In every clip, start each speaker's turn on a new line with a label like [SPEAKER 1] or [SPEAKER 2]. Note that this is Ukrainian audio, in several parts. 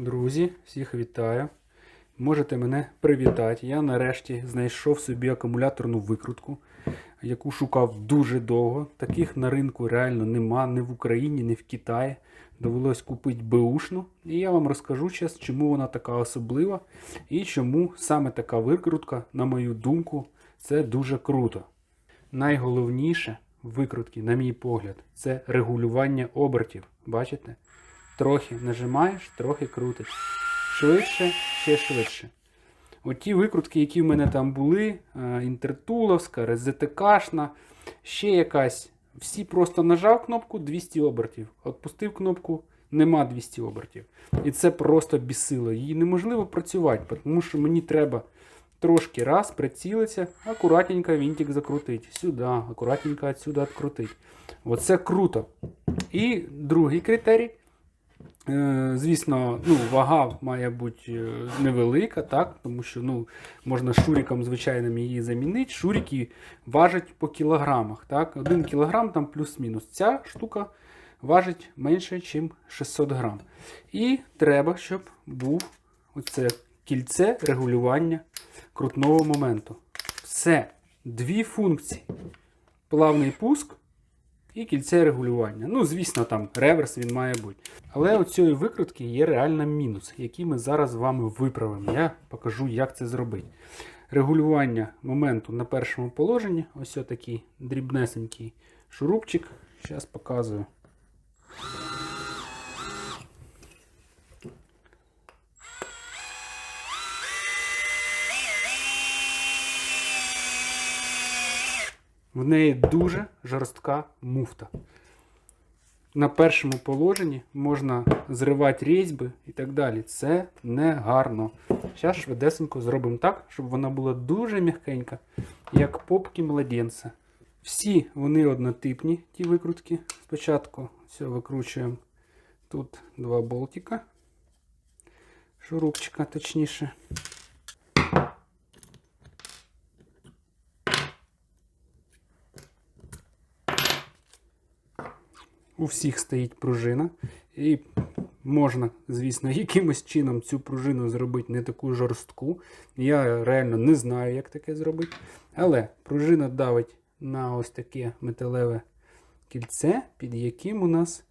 [SPEAKER 1] Друзі, всіх вітаю. Можете мене привітати. Я нарешті знайшов собі акумуляторну викрутку, яку шукав дуже довго. Таких на ринку реально нема ні в Україні, ні в Китаї. Довелось купити беушну. І я вам розкажу зараз, чому вона така особлива і чому саме така викрутка, на мою думку, це дуже круто. Найголовніше в викрутці, на мій погляд, це регулювання обертів. Бачите? Трохи нажимаєш, трохи крутиш. Швидше, ще швидше. Оті викрутки, які в мене там були, е, інтертуловська, РЗТКшна, ще якась. Всі просто нажав кнопку 200 обертів. Отпустив кнопку, нема 200 обертів. І це просто бісило. Її неможливо працювати, тому що мені треба трошки раз прицілитися, акуратненько вінтик закрутити. Сюди, акуратненько відсюди відкрутити. Оце круто. І другий критерій. Е, Звісно, ну, вага має бути е, невелика, так? тому що ну, можна шуриком звичайним її замінити. Шурики важать по кілограмах. Так? 1 кілограм там плюс-мінус. Ця штука важить менше, ніж 600 грам. І треба, щоб був оце кільце регулювання крутного моменту. Все. Дві функції. Плавний пуск і кільце регулювання. Ну, звісно, там реверс він має бути. Але у цієї викрутки є реально мінус, який ми зараз з вами виправимо. Я покажу, як це зробити. Регулювання моменту на першому положенні. Ось такий дрібнесенький шурупчик. Зараз показую. В неї дуже жорстка муфта. На першому положенні можна зривати різьби і так далі. Це не гарно. Зараз швидесенько зробимо так, щоб вона була дуже м'якенька, як попки младенця. Всі вони однотипні, ті викрутки. Спочатку все викручуємо тут два болтика, шурупчика точніше. У всіх стоїть пружина. І можна, звісно, якимось чином цю пружину зробити не таку жорстку. Я реально не знаю, як таке зробити. Але пружина давить на ось таке металеве кільце, під яким у нас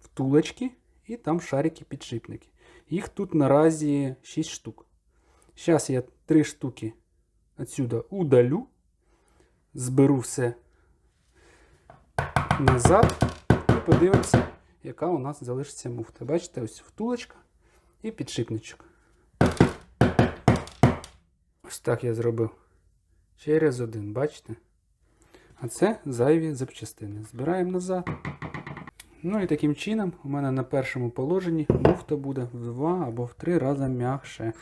[SPEAKER 1] втулочки і там шарики-підшипники. Їх тут наразі 6 штук. Зараз я 3 штуки отсюда удалю, зберу все назад і подивимося, яка у нас залишиться муфта. Бачите, ось втулочка і підшипничок. Ось так я зробив. Через один, бачите? А це зайві запчастини. Збираємо назад. Ну і таким чином у мене на першому положенні муфта буде в два або в три рази м'якше.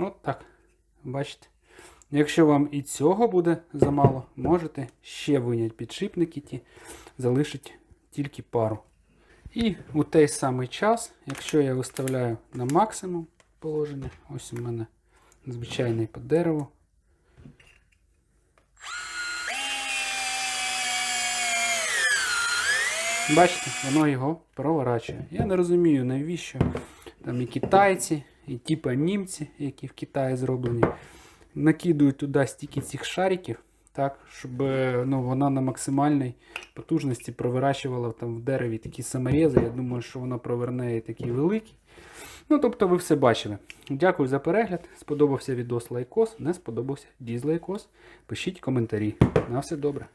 [SPEAKER 1] От так. Бачите? Якщо вам і цього буде замало, можете ще виняти підшипники ті, залишить тільки пару. І у той самий час, якщо я виставляю на максимум положення, ось у мене звичайний по дереву. Бачите, воно його проворачує. Я не розумію, навіщо там і китайці, і типа німці, які в Китаї зроблені, накидують туди стільки цих шариків, так, щоб ну, вона на максимальній потужності провирачувала там в дереві такі саморези. Я думаю, що вона проверне і такі великі. Ну, тобто ви все бачили. Дякую за перегляд. Сподобався відос лайкос, не сподобався дізлайкос. Пишіть коментарі. На все добре.